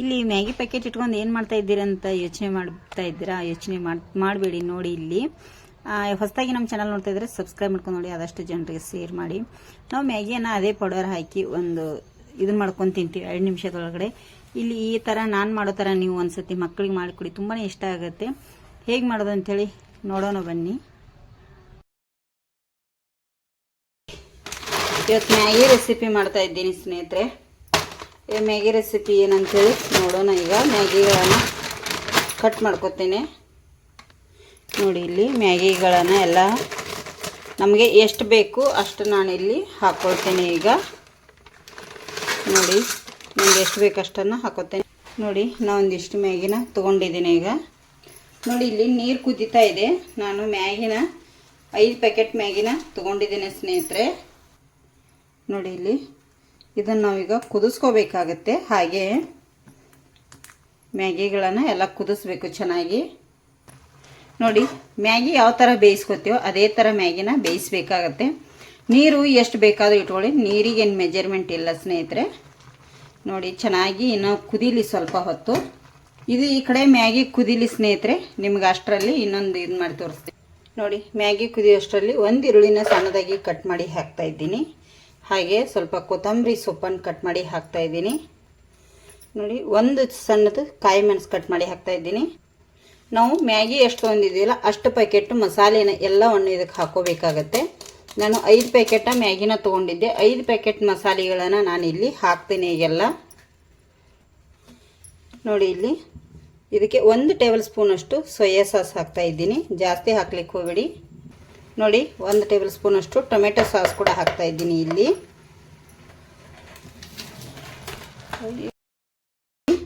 ಇಲ್ಲಿ Maggi packet ಇಟ್ಕೊಂಡು ಏನು ಮಾಡ್ತಾ ಇದ್ದೀರಾ ಅಂತ ಯೋಚನೆ ಮಾಡ್ತಾ ಇದ್ದೀರಾ? ಯೋಚನೆ ಮಾಡಿ, ಮಾಡಬೇಡಿ ನೋಡಿ ಇಲ್ಲಿ. ಹೊಸದಾಗಿ ನಮ್ಮ ಚಾನಲ್ ನೋಡ್ತಾ ಇದ್ರೆ ಸಬ್ಸ್ಕ್ರೈಬ್ ಮಾಡ್ಕೊಂಡು ನೋಡಿ, ಆದಷ್ಟು ಜನರಿಗೆ ಶೇರ್ ಮಾಡಿ. ನಾವು ಮ್ಯಾಗಿಯನ್ನು ಅದೇ ಪೌಡರ್ ಹಾಕಿ ಒಂದು ಇದನ್ನ ಮಾಡ್ಕೊಂಡು ತಿಂತೀವಿ, ಎರಡು ನಿಮಿಷದೊಳಗಡೆ. ಇಲ್ಲಿ ಈ ಥರ ನಾನು ಮಾಡೋ ಥರ ನೀವು ಒಂದ್ಸತಿ ಮಕ್ಕಳಿಗೆ ಮಾಡಿಕೊಡಿ ತುಂಬಾ ಇಷ್ಟ ಆಗುತ್ತೆ. ಹೇಗೆ ಮಾಡೋದು ಅಂಥೇಳಿ ನೋಡೋಣ ಬನ್ನಿ. ಇವತ್ತು ಮ್ಯಾಗಿ ರೆಸಿಪಿ ಮಾಡ್ತಾ ಇದ್ದೀನಿ ಸ್ನೇಹಿತರೆ. ಮ್ಯಾಗಿ ರೆಸಿಪಿ ಏನಂತೇಳಿ ನೋಡೋಣ ಈಗ. ಮ್ಯಾಗಿಗಳನ್ನು ಕಟ್ ಮಾಡ್ಕೊತೀನಿ. ನೋಡಿ, ಇಲ್ಲಿ ಮ್ಯಾಗಿಗಳನ್ನು ಎಲ್ಲ ನಮಗೆ ಎಷ್ಟು ಬೇಕು ಅಷ್ಟು ನಾನು ಇಲ್ಲಿ ಹಾಕ್ಕೊಳ್ತೇನೆ ಈಗ. ನೋಡಿ ನನಗೆ ಎಷ್ಟು ಬೇಕು ಅಷ್ಟನ್ನು ಹಾಕೋತೇನೆ ನೋಡಿ ನಾನು ಒಂದಿಷ್ಟು ಮ್ಯಾಗಿನ ತೊಗೊಂಡಿದ್ದೀನಿ ಈಗ. ನೋಡಿ, ಇಲ್ಲಿ ನೀರು ಕುದಿತಾ ಇದೆ. ನಾನು ಮ್ಯಾಗಿನ ಐದು ಪ್ಯಾಕೆಟ್ ಮ್ಯಾಗಿನ ತೊಗೊಂಡಿದ್ದೀನಿ ಸ್ನೇಹಿತರೆ. ನೋಡಿ, ಇಲ್ಲಿ ಇದನ್ನು ನಾವೀಗ ಕುದಿಸ್ಕೋಬೇಕಾಗತ್ತೆ. ಹಾಗೆ ಮ್ಯಾಗಿಗಳನ್ನು ಎಲ್ಲ ಕುದಿಸ್ಬೇಕು ಚೆನ್ನಾಗಿ. ನೋಡಿ, ಮ್ಯಾಗಿ ಯಾವ ಥರ ಬೇಯಿಸ್ಕೊತೀವೋ ಅದೇ ಥರ ಮ್ಯಾಗಿನ ಬೇಯಿಸ್ಬೇಕಾಗತ್ತೆ. ನೀರು ಎಷ್ಟು ಬೇಕಾದರೂ ಇಟ್ಕೊಳ್ಳಿ. ನೀರಿಗೇನು ಮೆಜರ್ಮೆಂಟ್ ಇಲ್ಲ ಸ್ನೇಹಿತರೆ. ನೋಡಿ, ಚೆನ್ನಾಗಿ ಇನ್ನು ಕುದೀಲಿ ಸ್ವಲ್ಪ ಹೊತ್ತು. ಇದು ಈ ಕಡೆ ಮ್ಯಾಗಿ ಕುದೀಲಿ ಸ್ನೇಹಿತರೆ. ನಿಮ್ಗೆ ಅಷ್ಟರಲ್ಲಿ ಇನ್ನೊಂದು ಇದು ಮಾಡಿ ತೋರಿಸ್ತೀನಿ. ನೋಡಿ, ಮ್ಯಾಗಿ ಕುದಿಯೋಷ್ಟರಲ್ಲಿ ಒಂದು ಈರುಳ್ಳಿನ ಸಣ್ಣದಾಗಿ ಕಟ್ ಮಾಡಿ ಹಾಕ್ತಾ ಇದ್ದೀನಿ. ಹಾಗೆ ಸ್ವಲ್ಪ ಕೊತ್ತಂಬರಿ ಸೊಪ್ಪನ್ನು ಕಟ್ ಮಾಡಿ ಹಾಕ್ತಾ ಇದ್ದೀನಿ. ನೋಡಿ, ಒಂದು ಸಣ್ಣದು ಕಾಯಿ ಮೆಣಸು ಕಟ್ ಮಾಡಿ ಹಾಕ್ತಾ ಇದ್ದೀನಿ. ನಾವು ಮ್ಯಾಗಿ ಎಷ್ಟು ಹೊಂದಿದ್ದೀವಲ್ಲ ಅಷ್ಟು ಪ್ಯಾಕೆಟ್ ಮಸಾಲೆನ ಎಲ್ಲವನ್ನು ಇದಕ್ಕೆ ಹಾಕೋಬೇಕಾಗತ್ತೆ. ನಾನು ಐದು ಪ್ಯಾಕೆಟ ಮ್ಯಾಗಿನ ತೊಗೊಂಡಿದ್ದೆ. ಐದು ಪ್ಯಾಕೆಟ್ ಮಸಾಲೆಗಳನ್ನು ನಾನು ಇಲ್ಲಿ ಹಾಕ್ತೀನಿ ಈಗೆಲ್ಲ. ನೋಡಿ ಇಲ್ಲಿ, ಇದಕ್ಕೆ ಒಂದು ಟೇಬಲ್ ಸ್ಪೂನಷ್ಟು ಸೋಯಾ ಸಾಸ್ ಹಾಕ್ತಾ ಇದ್ದೀನಿ. ಜಾಸ್ತಿ ಹಾಕ್ಲಿಕ್ಕೆ ಹೋಗಬೇಡಿ. ನೋಡಿ, ಒಂದು ಟೇಬಲ್ ಸ್ಪೂನಷ್ಟು ಟೊಮೆಟೊ ಸಾಸ್ ಕೂಡ ಹಾಕ್ತಾ ಇದ್ದೀನಿ ಇಲ್ಲಿ.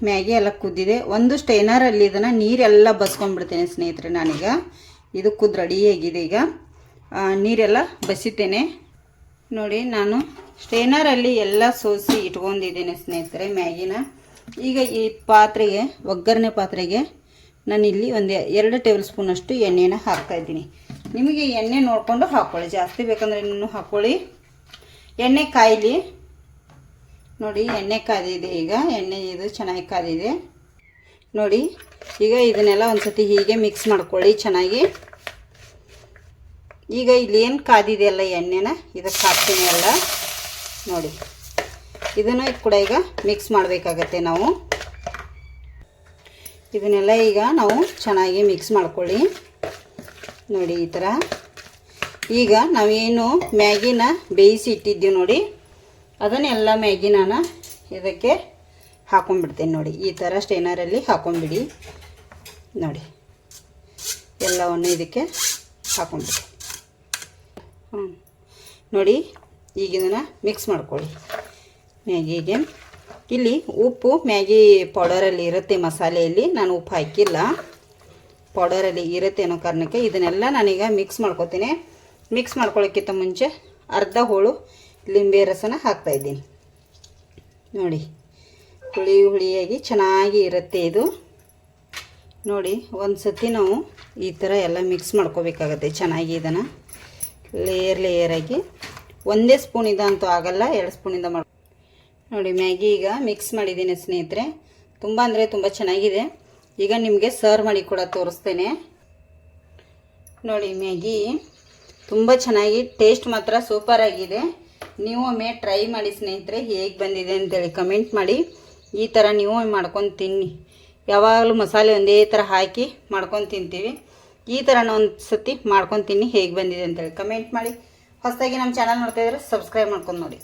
ಮ್ಯಾಗಿ ಎಲ್ಲ ಕುದ್ದಿದೆ. ಒಂದು ಸ್ಟೈನರಲ್ಲಿ ಇದನ್ನು ನೀರೆಲ್ಲ ಬಸ್ಕೊಂಡ್ಬಿಡ್ತೇನೆ ಸ್ನೇಹಿತರೆ ನಾನೀಗ. ಇದು ಕುದ್ದು ರೆಡಿಯಾಗಿದೆ ಈಗ. ನೀರೆಲ್ಲ ಬಸಿತೇನೆ. ನೋಡಿ, ನಾನು ಸ್ಟೇನರಲ್ಲಿ ಎಲ್ಲ ಸೋಸಿ ಇಟ್ಕೊಂಡಿದ್ದೇನೆ ಸ್ನೇಹಿತರೆ ಮ್ಯಾಗಿನ. ಈಗ ಈ ಪಾತ್ರೆಗೆ, ಒಗ್ಗರಣೆ ಪಾತ್ರೆಗೆ ನಾನು ಇಲ್ಲಿ ಒಂದು ಎರಡು ಟೇಬಲ್ ಸ್ಪೂನಷ್ಟು ಎಣ್ಣೆನ ಹಾಕ್ತಾಯಿದ್ದೀನಿ ನಿಮಗೆ ಎಣ್ಣೆ ನೋಡಿಕೊಂಡು ಹಾಕ್ಕೊಳ್ಳಿ ಜಾಸ್ತಿ ಬೇಕಂದ್ರೆ ಇನ್ನೂ ಹಾಕ್ಕೊಳ್ಳಿ ಎಣ್ಣೆ ಕಾಯಿಲಿ. ನೋಡಿ, ಎಣ್ಣೆ ಕಾದಿದೆ ಈಗ. ಎಣ್ಣೆ ಇದು ಚೆನ್ನಾಗಿ ಕಾದಿದೆ ನೋಡಿ, ಈಗ ಇದನ್ನೆಲ್ಲ ಒಂದು ಸತಿ ಹೀಗೆ ಮಿಕ್ಸ್ ಮಾಡ್ಕೊಳ್ಳಿ ಚೆನ್ನಾಗಿ. ಈಗ ಇಲ್ಲಿ ಏನು ಕಾದಿದೆಯಲ್ಲ ಎಣ್ಣೆನ? ಇದಕ್ಕೆ ಹಾಕ್ತೀನಿ ಎಲ್ಲ ನೋಡಿ, ಇದನ್ನು ಕೂಡ ಈಗ ಮಿಕ್ಸ್ ಮಾಡಬೇಕಾಗತ್ತೆ ನಾವು. ಇದನ್ನೆಲ್ಲ ಈಗ ನಾವು ಚೆನ್ನಾಗಿ ಮಿಕ್ಸ್ ಮಾಡ್ಕೊಳ್ಳಿ. ನೋಡಿ ಈ ಥರ ಈಗ ನಾವೇನು ಮ್ಯಾಗಿನ ಬೇಯಿಸಿ ಇಟ್ಟಿದ್ದೀವಿ ನೋಡಿ. ಅದನ್ನೆಲ್ಲ ಮ್ಯಾಗಿನ ಇದಕ್ಕೆ ಹಾಕೊಂಡ್ಬಿಡ್ತೇನೆ ನೋಡಿ. ಈ ಥರ ಸ್ಟೇನರಲ್ಲಿ ಹಾಕೊಂಡ್ಬಿಡಿ. ನೋಡಿ. ಎಲ್ಲವನ್ನು ಇದಕ್ಕೆ ಹಾಕೊಂಡ್ಬಿಡಿ. ಹ್ಞೂ ನೋಡಿ, ಈಗ ಮಿಕ್ಸ್ ಮಾಡ್ಕೊಳ್ಳಿ. ಮ್ಯಾಗಿಗೆ. ಇಲ್ಲಿ ಉಪ್ಪು ಮ್ಯಾಗಿ ಪೌಡರಲ್ಲಿ ಇರುತ್ತೆ ಮಸಾಲೆಯಲ್ಲಿ. ನಾನು ಉಪ್ಪು ಹಾಕಿಲ್ಲ. ಪೌಡರಲ್ಲಿ ಇರುತ್ತೆ ಅನ್ನೋ ಕಾರಣಕ್ಕೆ ಇದನ್ನೆಲ್ಲ ನಾನೀಗ ಮಿಕ್ಸ್ ಮಾಡ್ಕೊತೀನಿ. ಮಿಕ್ಸ್ ಮಾಡ್ಕೊಳ್ಳೋಕ್ಕಿಂತ ಮುಂಚೆ ಅರ್ಧ ಹೋಳು ಲಿಂಬೆ ರಸನ ಹಾಕ್ತಾಯಿದ್ದೀನಿ ನೋಡಿ, ಹುಳಿ ಹುಳಿಯಾಗಿ ಚೆನ್ನಾಗಿ ಇರುತ್ತೆ ಇದು. ನೋಡಿ ಒಂದು ಸತಿ ನಾವು ಈ ಥರ ಎಲ್ಲ ಮಿಕ್ಸ್ ಮಾಡ್ಕೋಬೇಕಾಗತ್ತೆ ಚೆನ್ನಾಗಿ ಇದನ್ನು. ಲೇಯರ್ ಲೇಯರಾಗಿ ಒಂದೇ ಸ್ಪೂನಿಂದ ಅಂತೂ ಆಗಲ್ಲ, ಎರಡು ಸ್ಪೂನಿಂದ ಮಾಡಿ ನೋಡಿ, ಮ್ಯಾಗಿ ಈಗ ಮಿಕ್ಸ್ ಮಾಡಿದ್ದೀನಿ ಸ್ನೇಹಿತರೆ. ತುಂಬ ಅಂದರೆ ತುಂಬ ಚೆನ್ನಾಗಿದೆ. ಈಗ ನಿಮಗೆ ಸರ್ವ್ ಮಾಡಿ ಕೂಡ ತೋರಿಸ್ತೇನೆ. ನೋಡಿ, ಮ್ಯಾಗಿ ತುಂಬ ಚೆನ್ನಾಗಿ ಟೇಸ್ಟ್ ಮಾತ್ರ ಸೂಪರ್ ಆಗಿದೆ. ನೀವು ಒಮ್ಮೆ ಟ್ರೈ ಮಾಡಿ ಸ್ನೇಹಿತರೆ ಹೇಗೆ ಬಂದಿದೆ ಅಂತೇಳಿ ಕಮೆಂಟ್ ಮಾಡಿ. ಈ ಥರ ನೀವು ಮಾಡ್ಕೊಂಡು ತಿನ್ನಿ. ಯಾವಾಗಲೂ ಮಸಾಲೆ ಒಂದೇ ಥರ ಹಾಕಿ ಮಾಡ್ಕೊಂಡು ತಿಂತೀವಿ. ಈ ಥರ ಒಂದು ಸತಿ ಮಾಡ್ಕೊಂಡು ತಿನ್ನಿ ಹೇಗೆ ಬಂದಿದೆ ಅಂತೇಳಿ ಕಮೆಂಟ್ ಮಾಡಿ. ಹೊಸದಾಗಿ ನಮ್ಮ ಚಾನಲ್ ನೋಡ್ತಾ ಇದ್ರೆ ಸಬ್ಸ್ಕ್ರೈಬ್ ಮಾಡ್ಕೊಂಡು ನೋಡಿ.